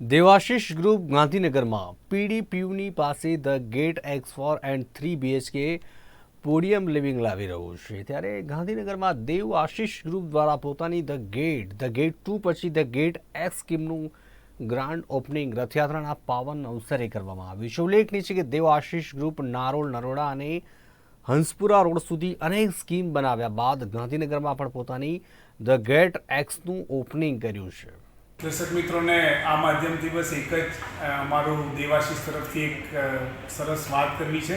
Devashish group ગાંધીનગરમાં પીડીપીયુની પાસે the gate X four and three BHK podium living લાવી રહ્યું છે. ત્યારે ગાંધીનગરમાં દેવ આશિષ ગ્રુપ દ્વારા પોતાની the gate the gate two પછી ધ ગેટ એક્સ સ્કીમનું ગ્રાન્ડ ઓપનિંગ રથયાત્રાના પાવન અવસરે કરવામાં આવ્યું છે. ઉલ્લેખનીય છે કે દેવ આશિષ ગ્રુપ નારોલ નરોડા અને હંસપુરા રોડ સુધી અનેક સ્કીમ બનાવ્યા બાદ ગાંધીનગરમાં પણ પોતાની ધ ગેટ એક્સનું ઓપનિંગ કર્યું છે. દર્શક મિત્રોને આ માધ્યમથી બસ એક જ અમારું દેવાશીષ તરફથી એક સરસ વાત કરવી છે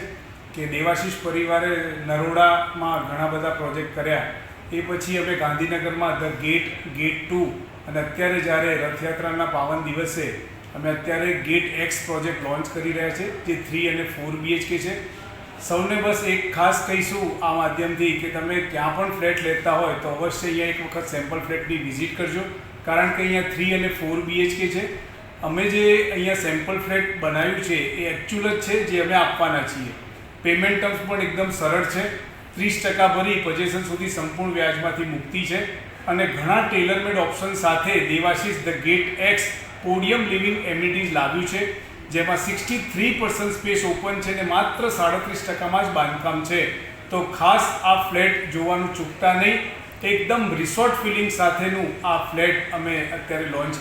કે દેવાશીષ પરિવારે નરોડામાં ઘણા બધા પ્રોજેક્ટ કર્યા. એ પછી અમે ગાંધીનગરમાં ધ ગેટ ગેટ ટુ અને અત્યારે જ્યારે રથયાત્રાના પાવન દિવસે અમે અત્યારે ગેટ એક્સ પ્રોજેક્ટ લોન્ચ કરી રહ્યા છે, જે થ્રી અને ફોર બીએચકે છે. સૌને બસ એક ખાસ કહીશું આ માધ્યમથી કે તમે ક્યાં પણ ફ્લેટ લેતા હોય તો અવશ્ય અહીંયા એક વખત સેમ્પલ ફ્લેટની વિઝિટ કરજો. કારણ કે અહીંયા થ્રી અને ફોર બીએચકે છે. અમે જે અહીંયા સેમ્પલ ફ્લેટ બનાવ્યું છે, એ એકચ્યુઅલ જ છે, જે અમે આપવાના છીએ. પેમેન્ટ ટર્મ્સ પણ એકદમ સરળ છે. ત્રીસ ટકા ભરી પજેશન સુધી સંપૂર્ણ વ્યાજમાંથી મુક્તિ છે. અને ઘણા ટેલરમેડ ઓપ્શન સાથે Devashish the gate X podium living amenities લાવ્યું છે, જેમાં sixty three percent space open છે ને માત્ર સાડત્રીસ ટકામાં જ બાંધકામ છે. તો ખાસ આ ફ્લેટ જોવાનું ચૂકતા નહીં. એકદમ રિસોર્ટ ફિલિંગ સાથેનું આ ફ્લેટ અમે અત્યારે લોન્ચ